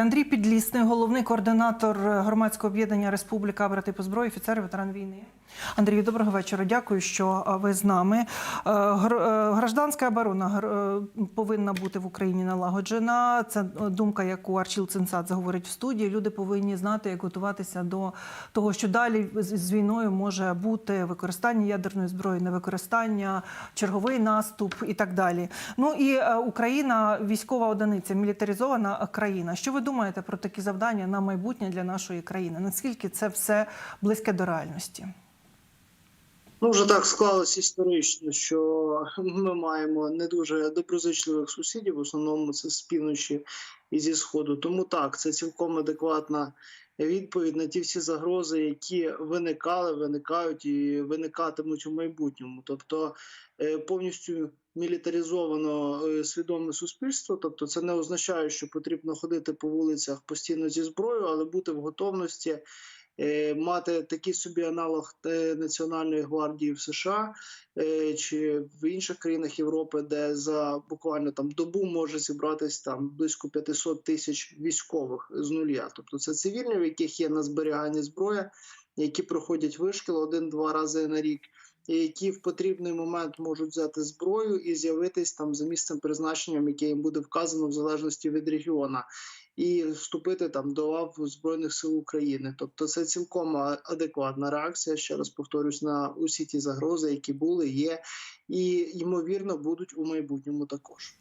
Андрій Підлісний, головний координатор громадського об'єднання Республіка брати по зброї, офіцер, ветеран війни. Андрію, доброго вечора. Дякую, що ви з нами. Е, е, Гражданська оборона е, повинна бути в Україні налагоджена. Це е, думка, яку Арчіл Цинцадзе говорить в студії. Люди повинні знати, як готуватися до того, що далі з війною може бути використання ядерної зброї, невикористання, черговий наступ і так далі. Ну і е, Україна військова одиниця, мілітаризована країна. Що ви думаєте про такі завдання на майбутнє для нашої країни? Наскільки це все близьке до реальності? Ну, вже так склалося історично, що ми маємо не дуже доброзичливих сусідів, в основному це з півночі і зі сходу. Тому так, це цілком адекватна відповідь на ті всі загрози, які виникали, виникають і виникатимуть у майбутньому. Тобто е, повністю мілітаризовано е, свідоме суспільство. Тобто, це не означає, що потрібно ходити по вулицях постійно зі зброєю, але бути в готовності мати такий собі аналог е, Національної гвардії в США е, чи в інших країнах Європи, де за буквально там добу може зібратись там близько 500 тисяч військових з нуля. Тобто це цивільні, в яких є на зберіганні зброя, які проходять вишкіл один-два рази на рік. Які в потрібний момент можуть взяти зброю і з'явитись там за місцем призначенням, яке їм буде вказано в залежності від регіона, і вступити там до лав збройних сил України. Тобто, це цілком адекватна реакція. Ще раз повторюсь на усі ті загрози, які були, є і ймовірно будуть у майбутньому також.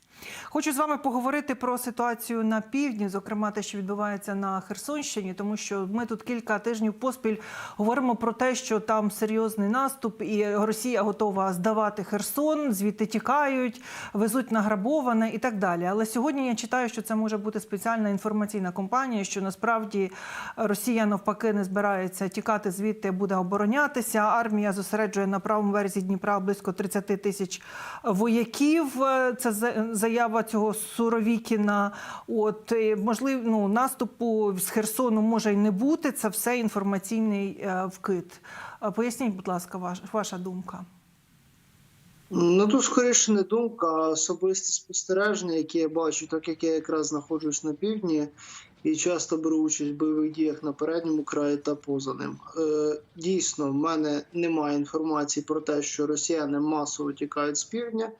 Хочу з вами поговорити про ситуацію на півдні, зокрема те, що відбувається на Херсонщині, тому що ми тут кілька тижнів поспіль говоримо про те, що там серйозний наступ, і Росія готова здавати Херсон, звідти тікають, везуть награбоване і так далі. Але сьогодні я читаю, що це може бути спеціальна інформаційна кампанія, що насправді Росія навпаки не збирається тікати звідти, буде оборонятися. Армія зосереджує на правому березі Дніпра близько 30 тисяч вояків. Це за- заява цього Суровікіна. От е, можливо, ну наступу з Херсону може й не бути. Це все інформаційний е, вкид. Поясніть, будь ласка, ваш, ваша думка. Ну тут скоріше не думка, а особисті спостереження, які я бачу, так як я якраз знаходжусь на півдні і часто беру участь в бойових діях на передньому краї та поза ним. Е, дійсно, в мене немає інформації про те, що росіяни масово тікають з півдня.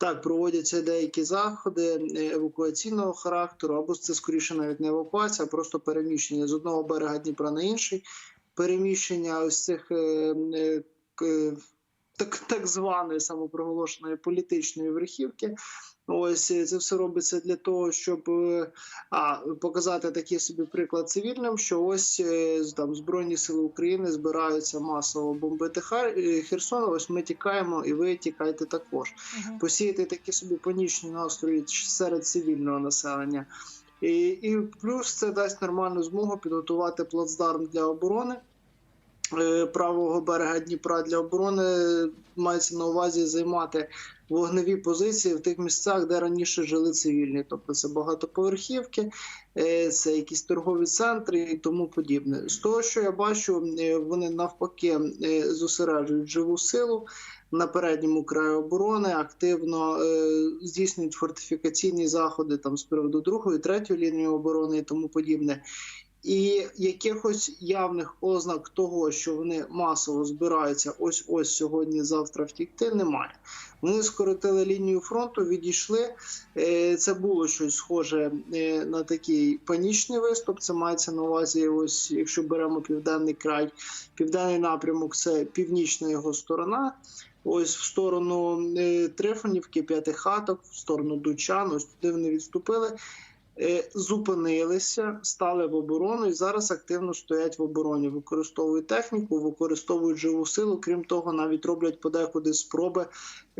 Так, проводяться деякі заходи е, евакуаційного характеру, або це скоріше навіть не евакуація, а просто переміщення з одного берега Дніпра на інший. Переміщення ось цих е, е, так, так званої самопроголошеної політичної верхівки. Ось е, це все робиться для того, щоб е, а, показати такий собі приклад цивільним, що ось е, там Збройні Сили України збираються масово бомбити Хар... Херсон. Ось ми тікаємо, і ви тікайте також. Посіяти такі собі панічні настрої серед цивільного населення. І, і плюс це дасть нормальну змогу підготувати плацдарм для оборони правого берега Дніпра для оборони мається на увазі займати вогневі позиції в тих місцях, де раніше жили цивільні, тобто це багатоповерхівки, е, це якісь торгові центри і тому подібне. З того, що я бачу, е, вони навпаки е, зосереджують живу силу. На передньому краї оборони активно здійснюють фортифікаційні заходи там з приводу другої, третьої лінії оборони і тому подібне. І якихось явних ознак того, що вони масово збираються ось ось сьогодні, завтра втікти, немає. Вони скоротили лінію фронту, відійшли. Е, Це було щось схоже е, на такий панічний виступ. Це мається на увазі, ось якщо беремо південний край, південний напрямок це північна його сторона. Ось в сторону е, Трифонівки, П'ятихаток, в сторону Дучан, ось туди вони відступили. Е, зупинилися, стали в оборону і зараз активно стоять в обороні, використовують техніку, використовують живу силу. Крім того, навіть роблять подекуди спроби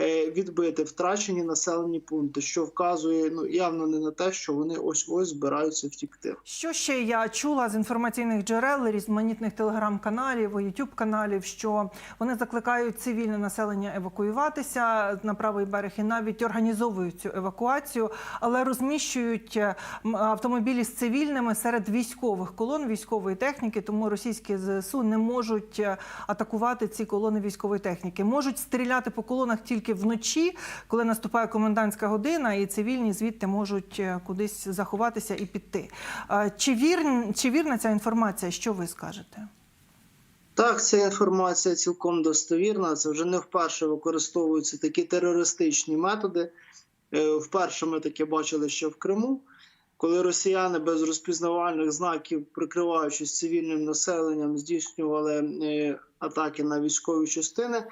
відбити втрачені населені пункти, що вказує ну явно не на те, що вони ось ось збираються втікти. Що ще я чула з інформаційних джерел, різноманітних телеграм-каналів, ютуб каналів, що вони закликають цивільне населення евакуюватися на правий берег і навіть організовують цю евакуацію, але розміщують е, автомобілі з цивільними серед військових колон військової техніки, тому російські зсу не можуть е, атакувати ці колони військової техніки. Можуть стріляти по колонах тільки тільки вночі, коли наступає комендантська година, і цивільні звідти можуть е, кудись заховатися і піти. Чи вірн, чи вірна ця інформація? Що ви скажете? Так, ця інформація цілком достовірна. Це вже не вперше використовуються такі терористичні методи. Е, Вперше ми таке бачили ще в Криму, коли росіяни без розпізнавальних знаків, прикриваючись цивільним населенням, здійснювали е, атаки на військові частини.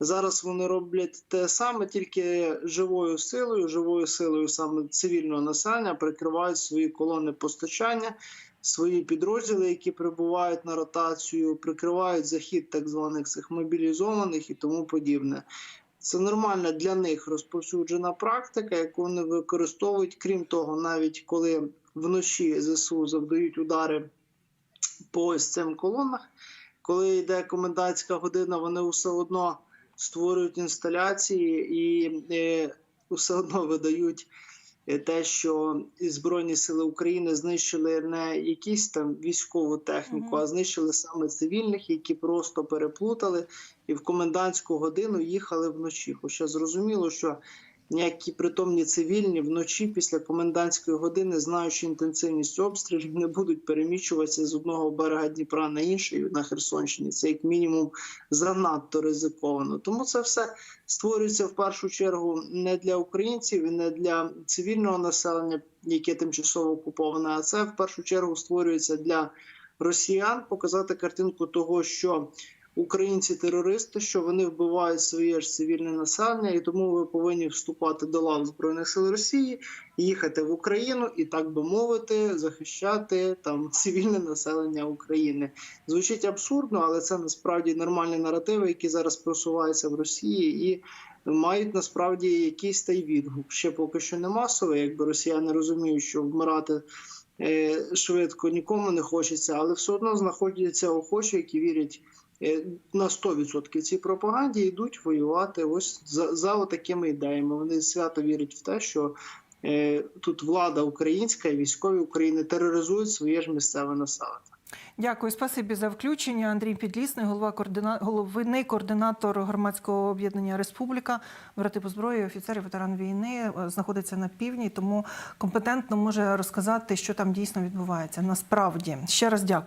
Зараз вони роблять те саме, тільки живою силою, живою силою саме цивільного населення прикривають свої колони постачання, свої підрозділи, які прибувають на ротацію, прикривають захід так званих цих мобілізованих і тому подібне. Це нормальна для них розповсюджена практика, яку вони використовують. Крім того, навіть коли вночі ЗСУ завдають удари по ось цим колонах, коли йде комендантська година, вони все одно створюють інсталяції і е, все одно видають е, те, що Збройні Сили України знищили не якісь там військову техніку, Мгм. а знищили саме цивільних, які просто переплутали і в комендантську годину їхали вночі. Хоча зрозуміло, що ніякі притомні цивільні вночі після комендантської години, знаючи інтенсивність обстрілів, не будуть переміщуватися з одного берега Дніпра на інший на Херсонщині. Це як мінімум занадто ризиковано. Тому це все створюється в першу чергу не для українців і не для цивільного населення, яке тимчасово окуповане, а це в першу чергу створюється для росіян показати картинку того, що українці терористи, що вони вбивають своє ж цивільне населення, і тому ви повинні вступати до лав збройних сил Росії, їхати в Україну і так би мовити, захищати там цивільне населення України. Звучить абсурдно, але це насправді нормальні наративи, які зараз просуваються в Росії і. Мають насправді якийсь та й відгук. Ще поки що не масовий, якби росіяни розуміють, що вмирати е, швидко нікому не хочеться, але все одно знаходяться охочі, які вірять на 100% цій пропаганді, йдуть воювати ось за, за такими ідеями. Вони свято вірять в те, що е, тут влада українська і військові України тероризують своє ж місцеве населення. Дякую, спасибі за включення. Андрій Підлісний, голова координа... головний координатор громадського об'єднання Республіка, брати по зброї, офіцер і ветеран війни е, знаходиться на півдні, тому компетентно може розказати, що там дійсно відбувається. Насправді ще раз дякую.